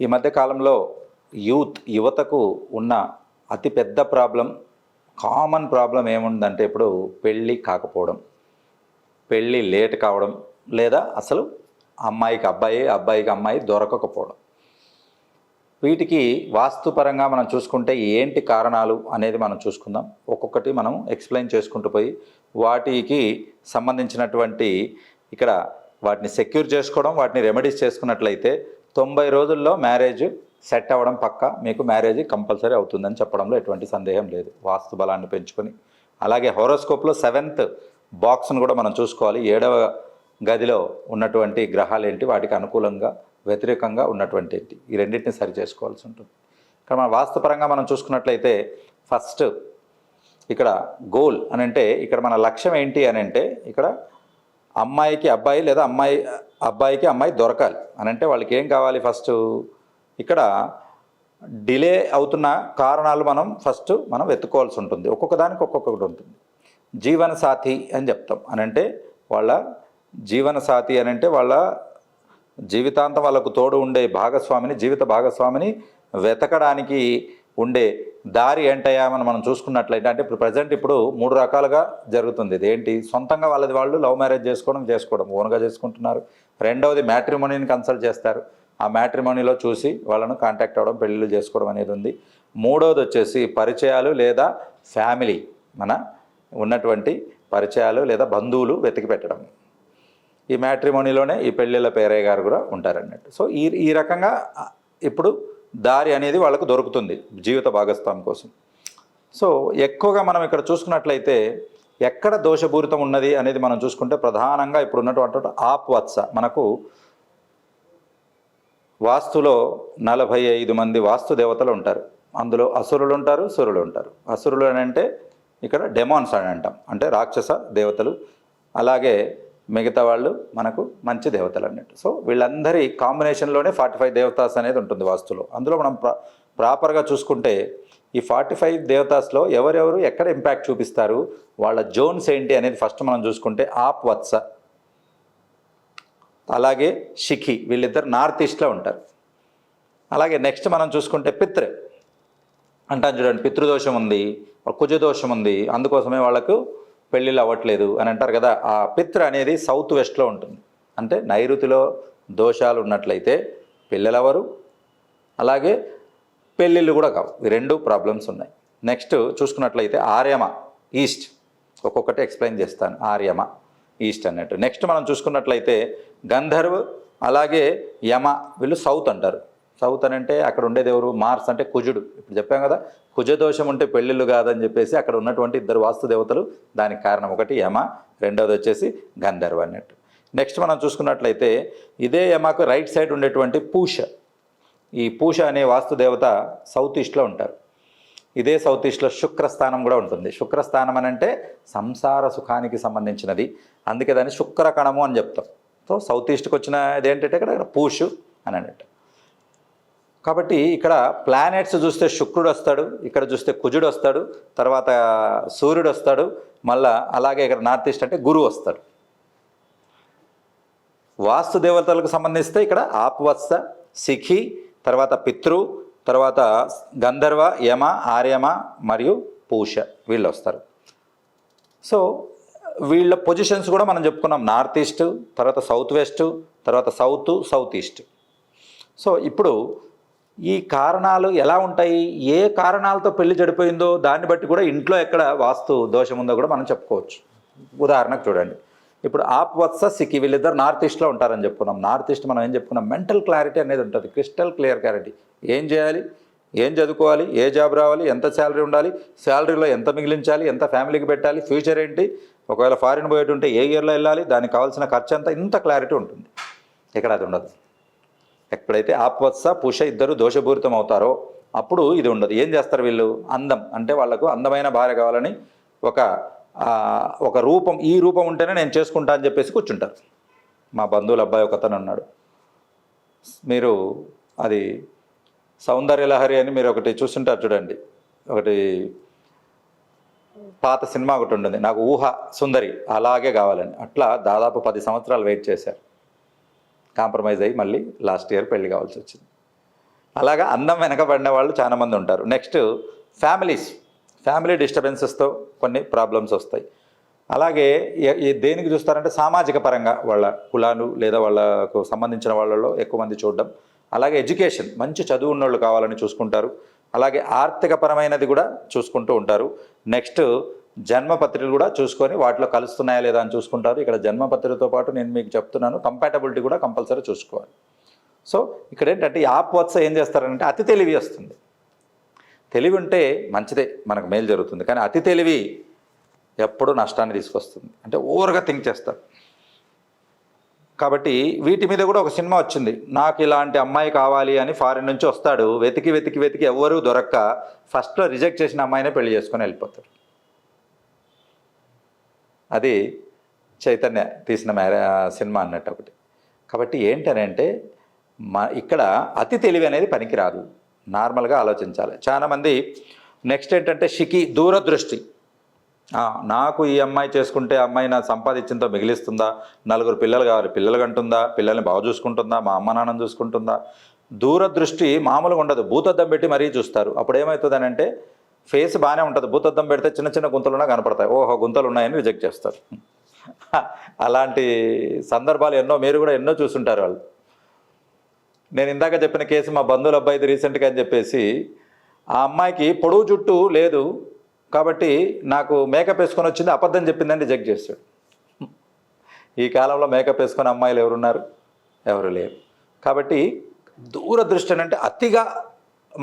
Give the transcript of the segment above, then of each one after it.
ఈ మధ్య కాలంలో యూత్ యువతకు ఉన్న అతిపెద్ద ప్రాబ్లం కామన్ ప్రాబ్లం ఏముందంటే ఇప్పుడు పెళ్ళి కాకపోవడం. పెళ్ళి లేట్ కావడం లేదా అసలు అమ్మాయికి అబ్బాయి అబ్బాయికి అమ్మాయి దొరకకపోవడం. వీటికి వాస్తుపరంగా మనం చూసుకుంటే ఏంటి కారణాలు అనేది మనం చూసుకుందాం. ఒక్కొక్కటి మనం ఎక్స్ప్లెయిన్ చేసుకుంటూ పోయి వాటికి సంబంధించినటువంటి ఇక్కడ వాటిని సెక్యూర్ చేసుకోవడం వాటిని రెమెడీస్ చేసుకున్నట్లయితే తొంభై రోజుల్లో మ్యారేజ్ సెట్ అవ్వడం పక్క మీకు మ్యారేజ్ కంపల్సరీ అవుతుందని చెప్పడంలో ఎటువంటి సందేహం లేదు. వాస్తు బలాన్ని పెంచుకొని. అలాగే హోరోస్కోప్లో సెవెంత్ బాక్స్ను కూడా మనం చూసుకోవాలి. ఏడవ గదిలో ఉన్నటువంటి గ్రహాలు ఏంటి? వాటికి అనుకూలంగా వ్యతిరేకంగా ఉన్నటువంటి ఏంటి? ఈ రెండింటిని సరి చేసుకోవాల్సి ఉంటుంది. ఇక్కడ మన వాస్తుపరంగా మనం చూసుకున్నట్లయితే ఫస్ట్ ఇక్కడ గోల్ అని అంటే ఇక్కడ మన లక్ష్యం ఏంటి అని అంటే ఇక్కడ అమ్మాయికి అబ్బాయి లేదా అమ్మాయి అబ్బాయికి అమ్మాయి దొరకాలి. అని అంటే వాళ్ళకి ఏం కావాలి ఫస్ట్? ఇక్కడ డిలే అవుతున్న కారణాలు మనం ఫస్ట్ మనం వెతుక్కోవాల్సి ఉంటుంది. ఒక్కొక్క దానికి ఒక్కొక్కటి ఉంటుంది. జీవన సాథి అని చెప్తాం. అని అంటే వాళ్ళ జీవన సాథి అని అంటే వాళ్ళ జీవితాంతం వాళ్ళకు తోడు ఉండే భాగస్వామిని జీవిత భాగస్వామిని వెతకడానికి ఉండే దారి ఏంటయ్యా మనం చూసుకున్నట్లయితే అంటే ఇప్పుడు ప్రజెంట్ ఇప్పుడు మూడు రకాలుగా జరుగుతుంది. ఇది ఏంటి? సొంతంగా వాళ్ళది వాళ్ళు లవ్ మ్యారేజ్ చేసుకోవడం చేసుకోవడం. ఓన్గా చేసుకుంటున్నారు. రెండవది మ్యాట్రిమోనీని కన్సల్ట్ చేస్తారు. ఆ మ్యాట్రిమోనీలో చూసి వాళ్ళను కాంటాక్ట్ అవ్వడం పెళ్ళిళ్ళు చేసుకోవడం అనేది ఉంది. మూడవది వచ్చేసి పరిచయాలు లేదా ఫ్యామిలీ మన ఉన్నటువంటి పరిచయాలు లేదా బంధువులు వెతికి పెట్టడం. ఈ మ్యాట్రిమోనీలోనే ఈ పెళ్ళిళ్ళ పేరయ్య గారు కూడా ఉంటారన్నట్టు. సో ఈ ఈ రకంగా ఇప్పుడు దారి అనేది వాళ్ళకు దొరుకుతుంది జీవిత భాగస్వామి కోసం. సో ఎక్కువగా మనం ఇక్కడ చూసుకున్నట్లయితే ఎక్కడ దోషపూరితం ఉన్నది అనేది మనం చూసుకుంటే ప్రధానంగా ఇప్పుడు ఉన్నటువంటి ఆప్వత్స మనకు వాస్తులో నలభై ఐదు మంది వాస్తు దేవతలు ఉంటారు. అందులో అసురులు ఉంటారు సురులు ఉంటారు. అసురులు అని అంటే ఇక్కడ డెమాన్స్ అని అంటాం. అంటే రాక్షస దేవతలు. అలాగే మిగతా వాళ్ళు మనకు మంచి దేవతలు అన్నట్టు. సో వీళ్ళందరి కాంబినేషన్లోనే ఫార్టీ ఫైవ్ దేవతాస్ అనేది ఉంటుంది వాస్తులో. అందులో మనం ప్రా ప్రాపర్గా చూసుకుంటే ఈ ఫార్టీ ఫైవ్ దేవతాస్లో ఎవరెవరు ఎక్కడ ఇంపాక్ట్ చూపిస్తారు వాళ్ళ జోన్స్ ఏంటి అనేది ఫస్ట్ మనం చూసుకుంటే ఆప్ వత్స. అలాగే షిఖి వీళ్ళిద్దరు నార్త్ ఈస్ట్లో ఉంటారు. అలాగే నెక్స్ట్ మనం చూసుకుంటే పితృ. అంటాను చూడండి పితృదోషం ఉంది కుజదోషం ఉంది అందుకోసమే వాళ్ళకు పెళ్ళిళ్ళు అవ్వట్లేదు అని అంటారు కదా ఆ పిత్ర అనేది సౌత్ వెస్ట్లో ఉంటుంది. అంటే నైరుతిలో దోషాలు ఉన్నట్లయితే పిల్లలెవరు? అలాగే పెళ్ళిళ్ళు కూడా కావు. ఈ రెండు ప్రాబ్లమ్స్ ఉన్నాయి. నెక్స్ట్ చూసుకున్నట్లయితే ఆర్యమ ఈస్ట్. ఒక్కొక్కటి ఎక్స్ప్లెయిన్ చేస్తాను. ఆర్యమ ఈస్ట్ అన్నట్టు. నెక్స్ట్ మనం చూసుకున్నట్లయితే గంధర్వ్ అలాగే యమ వీళ్ళు సౌత్ అంటారు. సౌత్ అని అంటే అక్కడ ఉండేది ఎవరు? మార్స్ అంటే కుజుడు. ఇప్పుడు చెప్పాం కదా కుజదోషం ఉంటే పెళ్ళిళ్ళు కాదని చెప్పేసి అక్కడ ఉన్నటువంటి ఇద్దరు వాస్తు దేవతలు దానికి కారణం ఒకటి యమ. రెండవది వచ్చేసి గంధర్వ అన్నట్టు. నెక్స్ట్ మనం చూసుకున్నట్లయితే ఇదే యమకు రైట్ సైడ్ ఉండేటువంటి పూష. ఈ పూష అనే వాస్తు దేవత సౌత్ ఈస్ట్లో ఉంటారు. ఇదే సౌత్ ఈస్ట్లో శుక్రస్థానం కూడా ఉంటుంది. శుక్రస్థానం అని అంటే సంసార సుఖానికి సంబంధించినది. అందుకే దాన్ని శుక్రకణము అని చెప్తాం. సో సౌత్ ఈస్ట్కి వచ్చిన ఇదేంటంటే ఇక్కడ ఇక్కడ పూషు అని అన్నట్టు. కాబట్టి ఇక్కడ ప్లానెట్స్ చూస్తే శుక్రుడు వస్తాడు ఇక్కడ చూస్తే కుజుడు వస్తాడు తర్వాత సూర్యుడు వస్తాడు మళ్ళా అలాగే ఇక్కడ నార్త్ ఈస్ట్ అంటే గురువు వస్తాడు. వాస్తు దేవతలకు సంబంధిస్తే ఇక్కడ ఆపవత్స సిఖి తర్వాత పితృ తర్వాత గంధర్వ యమ ఆర్యమ మరియు పూష వీళ్ళు వస్తారు. సో వీళ్ళ పొజిషన్స్ కూడా మనం చెప్పుకున్నాం. నార్త్ ఈస్ట్ తర్వాత సౌత్ వెస్ట్ తర్వాత సౌత్ సౌత్ ఈస్ట్ సో ఇప్పుడు ఈ కారణాలు ఎలా ఉంటాయి? ఏ కారణాలతో పెళ్ళి చెడిపోయిందో దాన్ని బట్టి కూడా ఇంట్లో ఎక్కడ వాస్తు దోషం ఉందో కూడా మనం చెప్పుకోవచ్చు. ఉదాహరణకు చూడండి. ఇప్పుడు ఆప్ వత్స సిక్కి వీళ్ళిద్దరు నార్త్ ఈస్ట్లో ఉంటారని చెప్పుకున్నాం. నార్త్ ఈస్ట్ మనం ఏం చెప్పుకున్నాం? మెంటల్ క్లారిటీ అనేది ఉంటుంది. Crystal clear clarity. ఏం చేయాలి? ఏం చదువుకోవాలి? ఏ జాబ్ రావాలి? ఎంత శాలరీ ఉండాలి? శాలరీలో ఎంత మిగిలించాలి? ఎంత ఫ్యామిలీకి పెట్టాలి? ఫ్యూచర్ ఏంటి? ఒకవేళ ఫారిన్ పోయేటుంటే ఏ ఇయర్లో వెళ్ళాలి? దానికి కావాల్సిన ఖర్చు అంతా ఇంత క్లారిటీ ఉంటుంది. ఇక్కడ అది ఉండదు. ఎప్పుడైతే ఆపత్స పుష ఇద్దరు దోషపూరితం అవుతారో అప్పుడు ఇది ఉండదు. ఏం చేస్తారు వీళ్ళు? అందం. అంటే వాళ్ళకు అందమైన భార్య కావాలని ఒక ఒక రూపం ఈ రూపం ఉంటేనే నేను చేసుకుంటా అని చెప్పేసి కూర్చుంటారు. మా బంధువుల అబ్బాయి ఒకతను అన్నాడు మీరు అది సౌందర్య లహరి అని మీరు ఒకటి చూస్తుంటారు చూడండి. ఒకటి పాత సినిమా ఒకటి ఉంటుంది. నాకు ఊహ సుందరి అలాగే కావాలని. అట్లా దాదాపు పది సంవత్సరాలు వెయిట్ చేశారు. కాంప్రమైజ్ అయ్యి మళ్ళీ లాస్ట్ ఇయర్ పెళ్ళి కావాల్సి వచ్చింది. అలాగా అందం వెనకబడిన వాళ్ళు చాలామంది ఉంటారు. నెక్స్ట్ ఫ్యామిలీస్ ఫ్యామిలీ డిస్టర్బెన్సెస్తో కొన్ని ప్రాబ్లమ్స్ వస్తాయి. అలాగే దేనికి చూస్తారంటే సామాజిక పరంగా వాళ్ళ కులాలు లేదా వాళ్ళకు సంబంధించిన వాళ్ళలో ఎక్కువ మంది చూడడం. అలాగే ఎడ్యుకేషన్ మంచి చదువు ఉన్నోళ్ళు కావాలని చూసుకుంటారు. అలాగే ఆర్థికపరమైనది కూడా చూసుకుంటూ ఉంటారు. నెక్స్ట్ జన్మపత్రికలు కూడా చూసుకొని వాటిలో కలుస్తున్నాయా లేదా అని చూసుకుంటారు. ఇక్కడ జన్మపత్రికతో పాటు నేను మీకు చెప్తున్నాను కంపాటబిలిటీ కూడా కంపల్సరీ చూసుకోవాలి. సో ఇక్కడ ఏంటంటే యాప్ వత్స ఏం చేస్తారంటే అతి తెలివి వస్తుంది. తెలివి ఉంటే మంచిదే మనకు మేలు జరుగుతుంది. కానీ అతి తెలివి ఎప్పుడూ నష్టాన్ని తీసుకొస్తుంది. అంటే ఓవర్గా థింక్ చేస్తారు. కాబట్టి వీటి మీద కూడా ఒక సినిమా వచ్చింది. నాకు ఇలాంటి అమ్మాయి కావాలి అని ఫారిన్ నుంచి వస్తాడు వెతికి వెతికి వెతికి ఎవ్వరూ దొరక్క ఫస్ట్లో రిజెక్ట్ చేసిన అమ్మాయినే పెళ్ళి చేసుకొని వెళ్ళిపోతారు అది చైతన్య తీసిన మ్యారే సినిమా అన్నట్టు ఒకటి. కాబట్టి ఏంటనంటే మా ఇక్కడ అతి తెలివి అనేది పనికిరాదు. నార్మల్గా ఆలోచించాలి. చాలామంది నెక్స్ట్ ఏంటంటే షికి దూరదృష్టి. నాకు ఈ అమ్మాయి చేసుకుంటే అమ్మాయి నా సంపాదించింతో మిగిలిస్తుందా? నలుగురు పిల్లలు కావాలి పిల్లలు కంటుందా? పిల్లల్ని బాగా చూసుకుంటుందా? మా అమ్మ నాన్నని చూసుకుంటుందా? దూరదృష్టి మామూలుగా ఉండదు. భూతద్దం పెట్టి మరీ చూస్తారు. అప్పుడు ఏమవుతుందని అంటే ఫేస్ బాగానే ఉంటుంది. భూతద్దం పెడితే చిన్న చిన్న గుంతలున్నా కనపడతాయి. ఓహో గుంతలు ఉన్నాయని రిజెక్ట్ చేస్తారు. అలాంటి సందర్భాలు ఎన్నో మీరు కూడా ఎన్నో చూసుంటారు వాళ్ళు. నేను ఇందాక చెప్పిన కేసు మా బంధువుల అబ్బాయిది రీసెంట్గా అని చెప్పేసి ఆ అమ్మాయికి పొడవు జుట్టు లేదు కాబట్టి నాకు మేకప్ వేసుకొని వచ్చింది అబద్ధం చెప్పిందని రిజెక్ట్ చేస్తాడు ఈ కాలంలో మేకప్ వేసుకొని అమ్మాయిలు ఎవరున్నారు? ఎవరు లేరు. కాబట్టి దూరదృష్టి అంటే అతిగా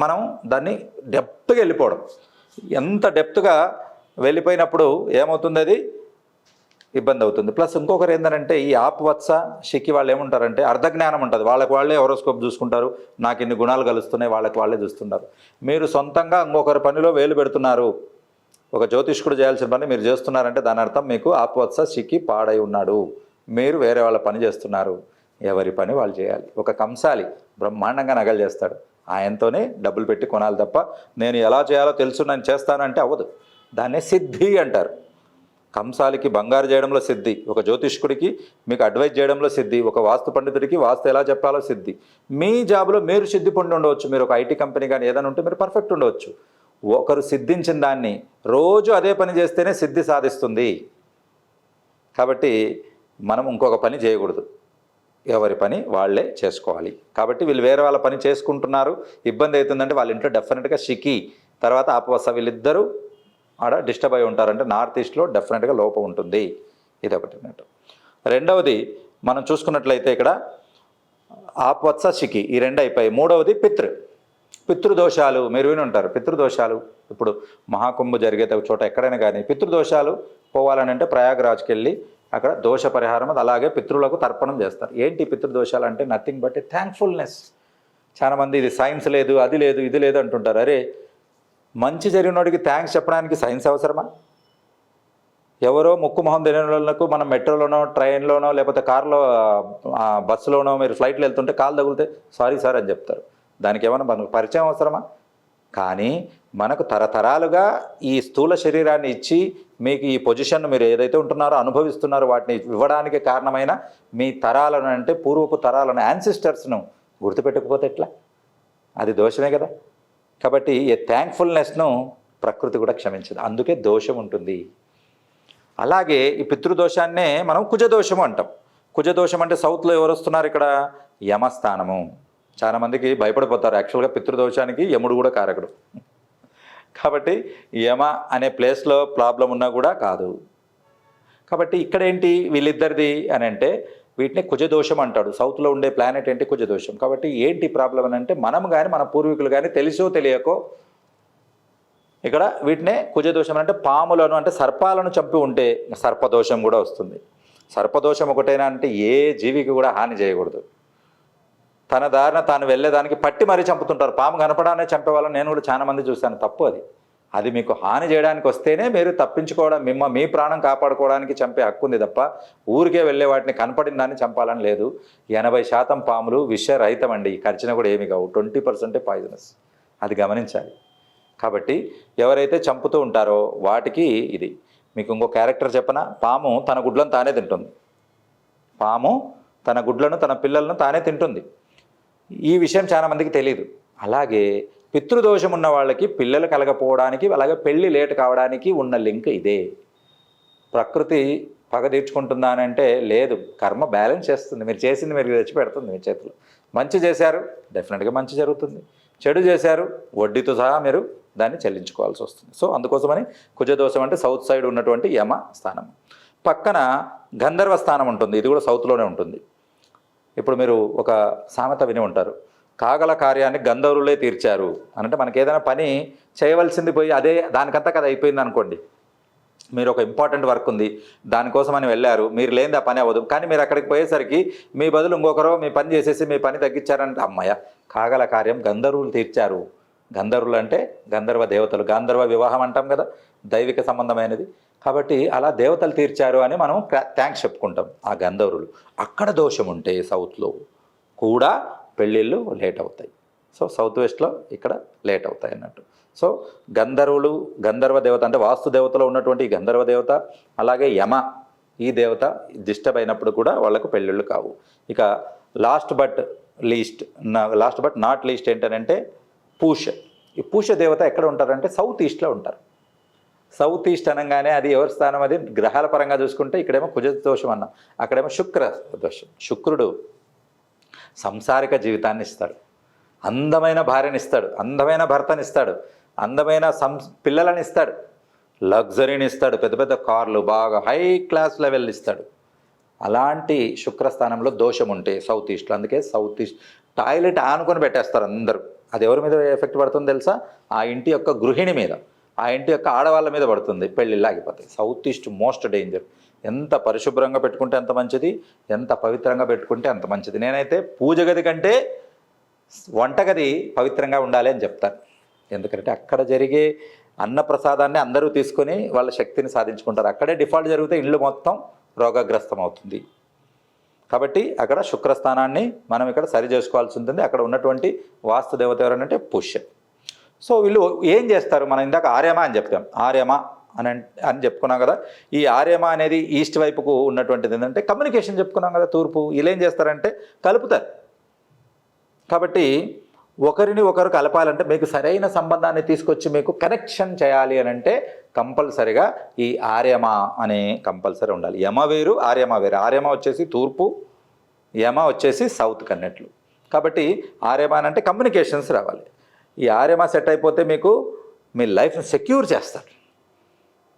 మనం దాన్ని డెప్త్గా వెళ్ళిపోవడం. ఎంత డెప్త్గా వెళ్ళిపోయినప్పుడు ఏమవుతుంది అది ఇబ్బంది అవుతుంది. ప్లస్ ఇంకొకరు ఏంటంటే ఈ ఆప్ వత్స వాళ్ళు ఏముంటారంటే అర్ధజ్ఞానం ఉంటుంది. వాళ్ళకి వాళ్ళే ఎవరోస్కోప్ చూసుకుంటారు. నాకు ఇన్ని గుణాలు కలుస్తున్నాయి వాళ్ళకి వాళ్ళే చూస్తున్నారు మీరు సొంతంగా ఇంకొకరి పనిలో వేలు పెడుతున్నారు. ఒక జ్యోతిష్కుడు చేయాల్సిన పని మీరు చేస్తున్నారంటే దాని అర్థం మీకు ఆప్ వత్స పాడై ఉన్నాడు. మీరు వేరే వాళ్ళ పని చేస్తున్నారు. ఎవరి పని వాళ్ళు చేయాలి. ఒక కంసాలి బ్రహ్మాండంగా నగలు చేస్తాడు. ఆయనతోనే డబ్బులు పెట్టి కొనాలి తప్ప నేను ఎలా చేయాలో తెలుసు నేను చేస్తానంటే అవ్వదు. దాన్నే సిద్ధి అంటారు. కంసాలికి బంగారు చేయడంలో సిద్ధి ఒక జ్యోతిష్కుడికి మీకు అడ్వైజ్ చేయడంలో సిద్ధి ఒక వాస్తు పండితుడికి వాస్తు ఎలా చెప్పాలో సిద్ధి. మీ జాబ్లో మీరు సిద్ధి పొంది ఉండవచ్చు. మీరు ఒక ఐటీ కంపెనీ కానీ ఏదైనా ఉంటే మీరు పర్ఫెక్ట్ ఉండవచ్చు. ఒకరు సిద్ధించిన దాన్ని రోజు అదే పని చేస్తేనే సిద్ధి సాధిస్తుంది. కాబట్టి మనం ఇంకొక పని చేయకూడదు. ఎవరి పని వాళ్ళే చేసుకోవాలి. కాబట్టి వీళ్ళు వేరే వాళ్ళ పని చేసుకుంటున్నారు. ఇబ్బంది అవుతుందంటే వాళ్ళ ఇంట్లో డెఫినెట్గా షికి తర్వాత ఆపవస వీళ్ళిద్దరూ ఆడ డిస్టర్బ్ అయి ఉంటారంటే నార్త్ ఈస్ట్లో డెఫినెట్గా లోపం ఉంటుంది. ఇది ఒకటి అన్నట్టు రెండవది మనం చూసుకున్నట్లయితే ఇక్కడ ఆపవత్స షికి ఈ రెండు అయిపోయి మూడవది పితృ. పితృదోషాలు మీరు విని ఉంటారు. పితృదోషాలు ఇప్పుడు మహాకుంభ జరిగే చోట ఎక్కడైనా కానీ పితృదోషాలు పోవాలని అంటే ప్రయాగరాజ్కి వెళ్ళి అక్కడ దోష పరిహారం అది అలాగే పితృలకు తర్పణం చేస్తారు. ఏంటి పితృదోషాలు అంటే నథింగ్ బట్ థ్యాంక్ఫుల్నెస్ చాలామంది ఇది సైన్స్ లేదు అది లేదు ఇది లేదు అంటుంటారు. అరే మంచి జరిగినోడికి థ్యాంక్స్ చెప్పడానికి సైన్స్ అవసరమా? ఎవరో ముక్కు మొహం తినకు వాళ్ళకు మనం మెట్రోలోనో ట్రైన్లోనో లేకపోతే కార్లో బస్సులోనో మీరు ఫ్లైట్లో వెళ్తుంటే కాలు తగిలితే సారీ సార్ అని చెప్తారు. దానికి ఏమైనా మనకు పరిచయం అవసరమా? కానీ మనకు తరతరాలుగా ఈ స్థూల శరీరాన్ని ఇచ్చి మీకు ఈ పొజిషన్ మీరు ఏదైతే ఉంటున్నారో అనుభవిస్తున్నారో వాటిని ఇవ్వడానికి కారణమైన మీ తరాలను అంటే పూర్వపు తరాలను యాన్సిస్టర్స్ను గుర్తుపెట్టకపోతే ఎట్లా? అది దోషమే కదా. కాబట్టి ఈ థ్యాంక్ఫుల్నెస్ను ప్రకృతి కూడా క్షమించదు. అందుకే దోషం ఉంటుంది. అలాగే ఈ పితృదోషాన్నే మనం కుజదోషము అంటాం. కుజదోషం అంటే సౌత్లో ఎవరు వస్తున్నారు ఇక్కడ? యమస్థానము. చాలా మందికి భయపడిపోతారు. యాక్చువల్గా పితృదోషానికి యముడు కూడా కారకుడు. కాబట్టి యమ అనే ప్లేస్లో ప్రాబ్లం ఉన్నా కూడా కాదు. కాబట్టి ఇక్కడ ఏంటి వీళ్ళిద్దరిది అని అంటే వీటిని కుజదోషం అంటాడు. సౌత్లో ఉండే ప్లానెట్ ఏంటి? కుజదోషం. కాబట్టి ఏంటి ప్రాబ్లం అని అంటే మనం కానీ మన పూర్వీకులు కానీ తెలిసో తెలియకో ఇక్కడ వీటినే కుజదోషం అంటే పాములను అంటే సర్పాలను చంపి ఉంటే సర్పదోషం కూడా వస్తుంది. సర్పదోషం ఒకటేనా అంటే ఏ జీవికి కూడా హాని చేయకూడదు. తన దారిన తాను వెళ్ళేదానికి పట్టి మరీ చంపుతుంటారు. పాము కనపడానే చంపేవాళ్ళని నేను కూడా చాలా మంది చూశాను. తప్పు అది. అది మీకు హాని చేయడానికి వస్తేనే మీరు తప్పించుకోవడం మిమ్మ మీ ప్రాణం కాపాడుకోవడానికి చంపే హక్కు ఉంది తప్ప ఊరికే వెళ్ళే వాటిని కనపడిన దాన్ని చంపాలని లేదు. ఎనభై శాతం పాములు విషరహితం అండి ఖర్చున కూడా ఏమి కావు. ట్వంటీ పర్సెంటే పాయిజనస్. అది గమనించాలి. కాబట్టి ఎవరైతే చంపుతూ ఉంటారో వాటికి ఇది. మీకు ఇంకో క్యారెక్టర్ చెప్పనా? పాము తన గుడ్లను తానే తింటుంది. పాము తన గుడ్లను తన పిల్లలను తానే తింటుంది. ఈ విషయం చాలామందికి తెలియదు అలాగే పితృదోషం ఉన్న వాళ్ళకి పిల్లలు కలగపోవడానికి అలాగే పెళ్ళి లేట్ కావడానికి ఉన్న లింక్ ఇదే. ప్రకృతి పగ తీర్చుకుంటుందా అంటే లేదు. కర్మ బ్యాలెన్స్ చేస్తుంది. మీరు చేసింది మీరు తెచ్చి పెడుతుంది మీ చేతిలో. మంచి చేశారు డెఫినెట్గా మంచి జరుగుతుంది. చెడు చేశారు వడ్డీతో సహా మీరు దాన్ని చెల్లించుకోవాల్సి వస్తుంది. సో అందుకోసమని కుజదోషం అంటే సౌత్ సైడ్ ఉన్నటువంటి యమ స్థానం. పక్కన గంధర్వ స్థానం ఉంటుంది. ఇది కూడా సౌత్లోనే ఉంటుంది. ఇప్పుడు మీరు ఒక సామెత విని ఉంటారు. కాగల కార్యాన్ని గంధర్వులే తీర్చారు. అనంటే మనకి ఏదైనా పని చేయవలసింది పోయి అదే దానికంతా కదా అయిపోయింది అనుకోండి. మీరు ఒక ఇంపార్టెంట్ వర్క్ ఉంది. దానికోసం అని వెళ్ళారు. మీరు లేనిది ఆ పని అవ్వదు. కానీ మీరు అక్కడికి పోయేసరికి మీ బదులు ఇంకొకరు మీ పని చేసేసి మీ పని తగ్గించారంటే అమ్మయ్య! కాగల కార్యం గంధర్వులు తీర్చారు. గంధర్వులు అంటే గంధర్వ దేవతలు. గాంధర్వ వివాహం అంటాం కదా! దైవిక సంబంధమైనది. కాబట్టి అలా దేవతలు తీర్చారు అని మనం థ్యాంక్స్ చెప్పుకుంటాం ఆ గంధర్వులు. అక్కడ దోషం ఉంటే సౌత్లో కూడా పెళ్ళిళ్ళు లేట్ అవుతాయి. సో సౌత్ వెస్ట్లో ఇక్కడ లేట్ అవుతాయి అన్నట్టు. సో గంధర్వులు గంధర్వ దేవత అంటే వాస్తు దేవతలో ఉన్నటువంటి గంధర్వ దేవత అలాగే యమ ఈ దేవత డిస్టర్బ్ అయినప్పుడు కూడా వాళ్ళకు పెళ్ళిళ్ళు కావు. ఇక last but least last but not least ఏంటంటే పూష. ఈ పూష దేవత ఎక్కడ ఉంటారంటే సౌత్ ఈస్ట్లో ఉంటారు. సౌత్ ఈస్ట్ అనగానే అది ఎవరి స్థానం అది? గ్రహాల పరంగా చూసుకుంటే ఇక్కడేమో కుజ దోషం అన్నాం. అక్కడేమో శుక్ర దోషం శుక్రుడు సంసారిక జీవితాన్ని ఇస్తాడు అందమైన భార్యని ఇస్తాడు అందమైన భర్తని ఇస్తాడు అందమైన సం పిల్లలని ఇస్తాడు లగ్జరీని ఇస్తాడు పెద్ద పెద్ద కార్లు బాగా హై క్లాస్ లెవెల్ ఇస్తాడు అలాంటి శుక్రస్థానంలో దోషం ఉంటే సౌత్ ఈస్ట్లో. అందుకే సౌత్ ఈస్ట్ టాయిలెట్ ఆనుకొని పెట్టేస్తారు అందరూ. అది ఎవరి మీద ఎఫెక్ట్ పడుతుందో తెలుసా? ఆ ఇంటి యొక్క గృహిణి మీద. ఆ ఇంటి యొక్క ఆడవాళ్ళ మీద పడుతుంది పెళ్ళిళ్ళు ఆగిపోతాయి సౌత్ ఈస్ట్ మోస్ట్ డేంజర్ ఎంత పరిశుభ్రంగా పెట్టుకుంటే అంత మంచిది ఎంత పవిత్రంగా పెట్టుకుంటే అంత మంచిది. నేనైతే పూజ గది కంటే వంటగది పవిత్రంగా ఉండాలి అని చెప్తాను ఎందుకంటే అక్కడ జరిగే అన్నప్రసాదాన్ని అందరూ తీసుకొని వాళ్ళ శక్తిని సాధించుకుంటారు. అక్కడే డిఫాల్ట్ జరిగితే ఇల్లు మొత్తం రోగగ్రస్తం అవుతుంది కాబట్టి అక్కడ శుక్రస్థానాన్ని మనం ఇక్కడ సరి చేసుకోవాల్సి ఉంటుంది. అక్కడ ఉన్నటువంటి వాస్తు దేవత ఎవరంటే పుష్య. సో వీళ్ళు ఏం చేస్తారు? మనం ఇందాక ఆర్యమ అని చెప్తాం ఆర్యమ అని అని చెప్పుకున్నాం కదా. ఈ ఆర్యమ అనేది ఈస్ట్ వైపుకు ఉన్నటువంటిది ఏంటంటే కమ్యూనికేషన్ చెప్పుకున్నాం కదా తూర్పు. వీళ్ళు ఏం చేస్తారంటే కలుపుతారు. కాబట్టి ఒకరిని ఒకరు కలపాలంటే మీకు సరైన సంబంధాన్ని తీసుకొచ్చి మీకు కనెక్షన్ చేయాలి అని అంటే కంపల్సరిగా ఈ ఆర్యమ అనే కంపల్సరీ ఉండాలి. యమ వేరు ఆర్యమ వేరు. ఆర్యమ వచ్చేసి తూర్పు యమ వచ్చేసి సౌత్ కన్నెట్లు. కాబట్టి ఆర్యమ అని అంటే కమ్యూనికేషన్స్ రావాలి. ఈ ఆర్యమా సెట్ అయిపోతే మీకు మీ లైఫ్ని సెక్యూర్ చేస్తారు.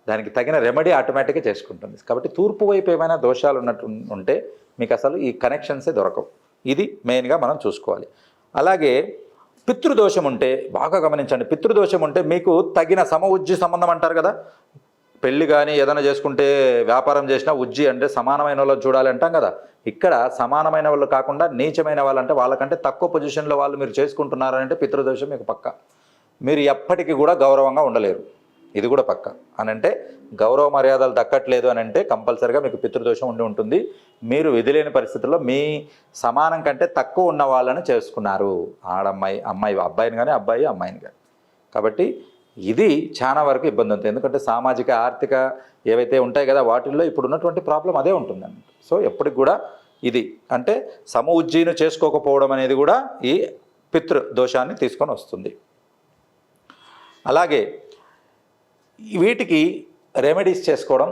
దానికి తగిన రెమెడీ ఆటోమేటిక్గా చేసుకుంటుంది. కాబట్టి తూర్పు వైపు ఏమైనా దోషాలు ఉన్నట్టు ఉంటే మీకు అసలు ఈ కనెక్షన్సే దొరకవు. ఇది మెయిన్గా మనం చూసుకోవాలి. అలాగే పితృదోషం ఉంటే బాగా గమనించండి పితృదోషం ఉంటే మీకు తగిన సమ ఉజ్జి సంబంధం అంటారు కదా? పెళ్ళి కానీ ఏదైనా చేసుకుంటే వ్యాపారం చేసినా ఉజ్జి అంటే సమానమైన వాళ్ళు చూడాలి అంటాం కదా. ఇక్కడ సమానమైన వాళ్ళు కాకుండా నీచమైన వాళ్ళు అంటే వాళ్ళకంటే తక్కువ పొజిషన్లో వాళ్ళు మీరు చేసుకుంటున్నారంటే పితృదోషం మీకు పక్క. మీరు ఎప్పటికీ కూడా గౌరవంగా ఉండలేరు. ఇది కూడా పక్క. అని అంటే గౌరవ మర్యాదలు దక్కట్లేదు అని అంటే కంపల్సరిగా మీకు పితృదోషం ఉండి ఉంటుంది. మీరు విధిలేని పరిస్థితుల్లో మీ సమానం కంటే తక్కువ ఉన్న వాళ్ళని చేసుకున్నారు. ఆడమ్మాయి అమ్మాయి అబ్బాయిని కానీ అబ్బాయి అమ్మాయిని కానీ కాబట్టి ఇది చాలా వరకు ఇబ్బంది ఉంటుంది ఎందుకంటే సామాజిక ఆర్థిక ఏవైతే ఉంటాయి కదా వాటిల్లో ఇప్పుడు ఉన్నటువంటి ప్రాబ్లం అదే ఉంటుందండి సో ఎప్పటికి కూడా ఇది అంటే సమ ఉజ్జీను చేసుకోకపోవడం అనేది కూడా ఈ పితృ దోషాన్ని తీసుకొని వస్తుంది. అలాగే వీటికి రెమెడీస్ చేసుకోవడం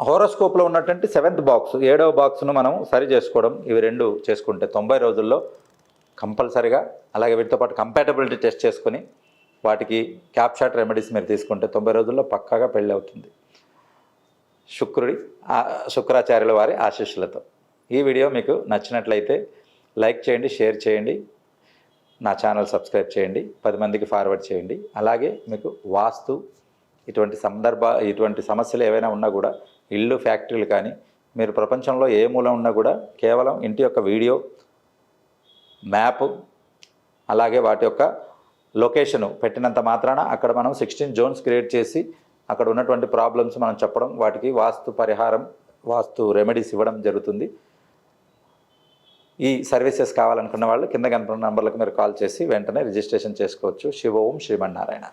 హోరోస్కోప్లో ఉన్నటువంటి సెవెంత్ బాక్స్ ఏడవ బాక్స్ను మనం సరి చేసుకోవడం ఇవి రెండు చేసుకుంటే తొంభై రోజుల్లో కంపల్సరిగా అలాగే వీటితో పాటు కంపాటబిలిటీ టెస్ట్ చేసుకొని వాటికి క్యాప్షాట్ రెమెడీస్ మీరు తీసుకుంటే తొంభై రోజుల్లో పక్కాగా పెళ్ళి అవుతుంది. శుక్రుడి శుక్రాచార్యుల వారి ఆశీస్సులతో. ఈ వీడియో మీకు నచ్చినట్లయితే లైక్ చేయండి షేర్ చేయండి నా ఛానల్ సబ్స్క్రైబ్ చేయండి పది మందికి ఫార్వర్డ్ చేయండి. అలాగే మీకు వాస్తు ఇటువంటి సందర్భ ఇటువంటి సమస్యలు ఏవైనా ఉన్నా కూడా ఇల్లు ఫ్యాక్టరీలు కానీ మీరు ప్రపంచంలో ఏ మూల ఉన్నా కూడా కేవలం ఇంటి యొక్క వీడియో మ్యాప్ అలాగే వాటి యొక్క లొకేషను పెట్టినంత మాత్రాన అక్కడ మనం సిక్స్టీన్ జోన్స్ క్రియేట్ చేసి అక్కడ ఉన్నటువంటి ప్రాబ్లమ్స్ మనం చెప్పడం వాటికి వాస్తు పరిహారం వాస్తు రెమెడీస్ ఇవ్వడం జరుగుతుంది. ఈ సర్వీసెస్ కావాలనుకున్న వాళ్ళు కింద కనపడిన నంబర్లకు మీరు కాల్ చేసి వెంటనే రిజిస్ట్రేషన్ చేసుకోవచ్చు. శివ ఓం శ్రీమన్నారాయణ.